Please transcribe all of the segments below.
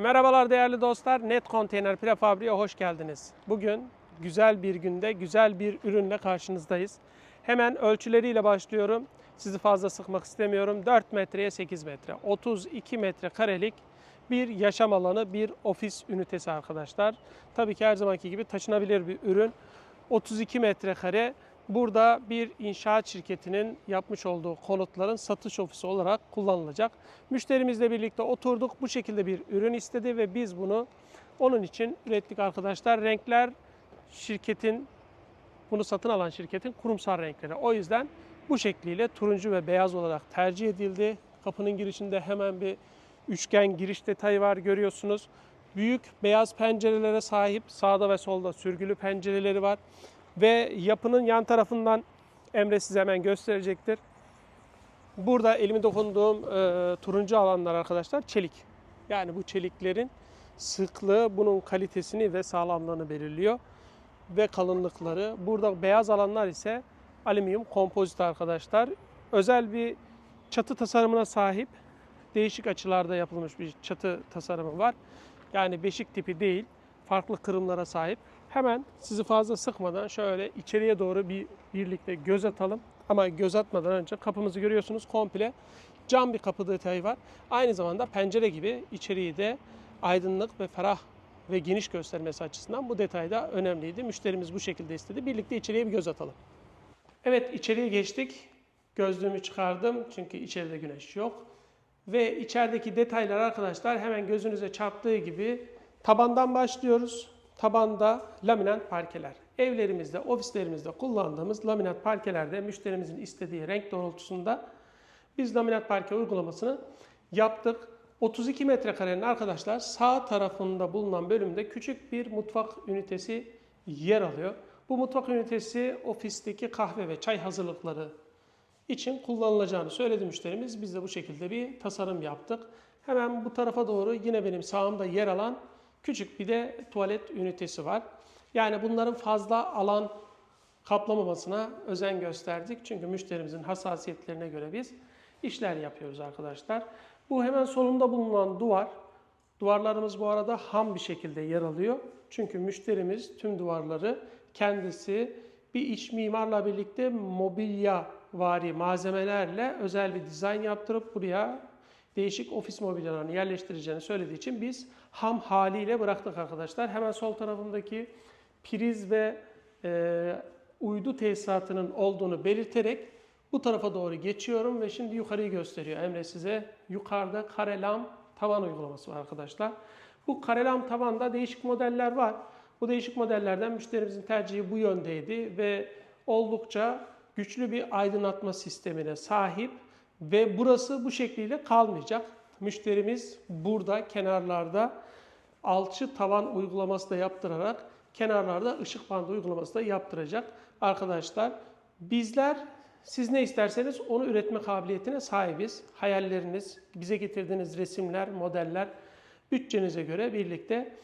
Merhabalar değerli dostlar. Net Konteyner Prefabri'ye hoş geldiniz. Bugün güzel bir günde güzel bir ürünle karşınızdayız. Hemen ölçüleriyle başlıyorum. Sizi fazla sıkmak istemiyorum. 4 metreye 8 metre. 32 metre karelik bir yaşam alanı, bir ofis ünitesi arkadaşlar. Tabii ki her zamanki gibi taşınabilir bir ürün. 32 metrekare burada bir inşaat şirketinin yapmış olduğu konutların satış ofisi olarak kullanılacak. Müşterimizle birlikte oturduk. Bu şekilde bir ürün istedi ve biz bunu onun için ürettik arkadaşlar. Renkler şirketin bunu satın alan şirketin kurumsal renkleri. O yüzden bu şekliyle turuncu ve beyaz olarak tercih edildi. Kapının girişinde hemen bir üçgen giriş detayı var görüyorsunuz. Büyük beyaz pencerelere sahip sağda ve solda sürgülü pencereleri var. Ve yapının yan tarafından Emre size hemen gösterecektir. Burada elimi dokunduğum e, turuncu alanlar arkadaşlar çelik. Yani bu çeliklerin sıklığı bunun kalitesini ve sağlamlığını belirliyor. Ve kalınlıkları. Burada beyaz alanlar ise alüminyum kompozit arkadaşlar. Özel bir çatı tasarımına sahip. Değişik açılarda yapılmış bir çatı tasarımı var. Yani beşik tipi değil, farklı kırımlara sahip. Hemen sizi fazla sıkmadan şöyle içeriye doğru bir birlikte göz atalım. Ama göz atmadan önce kapımızı görüyorsunuz komple cam bir kapı detayı var. Aynı zamanda pencere gibi içeriği de aydınlık ve ferah ve geniş göstermesi açısından bu detay da önemliydi. Müşterimiz bu şekilde istedi. Birlikte içeriye bir göz atalım. Evet içeriye geçtik. Gözlüğümü çıkardım çünkü içeride güneş yok. Ve içerideki detaylar arkadaşlar hemen gözünüze çarptığı gibi tabandan başlıyoruz. Tabanda laminat parkeler. Evlerimizde, ofislerimizde kullandığımız laminat parkelerde müşterimizin istediği renk doğrultusunda biz laminat parke uygulamasını yaptık. 32 metrekarenin arkadaşlar sağ tarafında bulunan bölümde küçük bir mutfak ünitesi yer alıyor. Bu mutfak ünitesi ofisteki kahve ve çay hazırlıkları için kullanılacağını söyledi müşterimiz. Biz de bu şekilde bir tasarım yaptık. Hemen bu tarafa doğru yine benim sağımda yer alan küçük bir de tuvalet ünitesi var. Yani bunların fazla alan kaplamamasına özen gösterdik. Çünkü müşterimizin hassasiyetlerine göre biz işler yapıyoruz arkadaşlar. Bu hemen solunda bulunan duvar. Duvarlarımız bu arada ham bir şekilde yer alıyor. Çünkü müşterimiz tüm duvarları kendisi bir iç mimarla birlikte mobilya vari malzemelerle özel bir dizayn yaptırıp buraya değişik ofis mobilyalarını yerleştireceğini söylediği için biz ham haliyle bıraktık arkadaşlar. Hemen sol tarafındaki priz ve e, uydu tesisatının olduğunu belirterek bu tarafa doğru geçiyorum ve şimdi yukarıyı gösteriyor Emre size. Yukarıda karelam tavan uygulaması var arkadaşlar. Bu karelam tavanda değişik modeller var. Bu değişik modellerden müşterimizin tercihi bu yöndeydi ve oldukça güçlü bir aydınlatma sistemine sahip ve burası bu şekliyle kalmayacak. Müşterimiz burada kenarlarda alçı tavan uygulaması da yaptırarak kenarlarda ışık bandı uygulaması da yaptıracak. Arkadaşlar bizler siz ne isterseniz onu üretme kabiliyetine sahibiz. Hayalleriniz, bize getirdiğiniz resimler, modeller bütçenize göre birlikte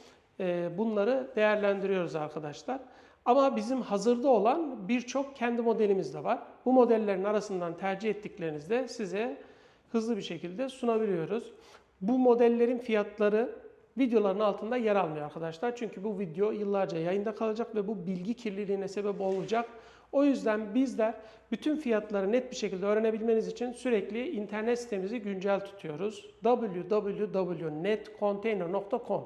bunları değerlendiriyoruz arkadaşlar. Ama bizim hazırda olan birçok kendi modelimiz de var. Bu modellerin arasından tercih ettiklerinizde size hızlı bir şekilde sunabiliyoruz. Bu modellerin fiyatları videoların altında yer almıyor arkadaşlar. Çünkü bu video yıllarca yayında kalacak ve bu bilgi kirliliğine sebep olacak. O yüzden bizler bütün fiyatları net bir şekilde öğrenebilmeniz için sürekli internet sitemizi güncel tutuyoruz. www.netcontainer.com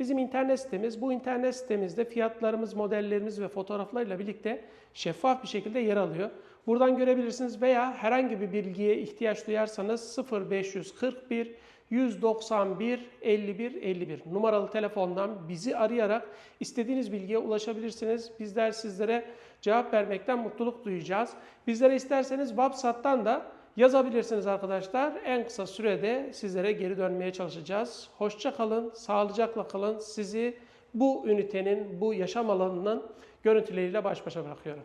Bizim internet sitemiz, bu internet sitemizde fiyatlarımız, modellerimiz ve fotoğraflarıyla birlikte şeffaf bir şekilde yer alıyor. Buradan görebilirsiniz veya herhangi bir bilgiye ihtiyaç duyarsanız 0541 191 51 51 numaralı telefondan bizi arayarak istediğiniz bilgiye ulaşabilirsiniz. Bizler sizlere cevap vermekten mutluluk duyacağız. Bizlere isterseniz WhatsApp'tan da yazabilirsiniz arkadaşlar. En kısa sürede sizlere geri dönmeye çalışacağız. Hoşça kalın, sağlıcakla kalın. Sizi bu ünitenin, bu yaşam alanının görüntüleriyle baş başa bırakıyorum.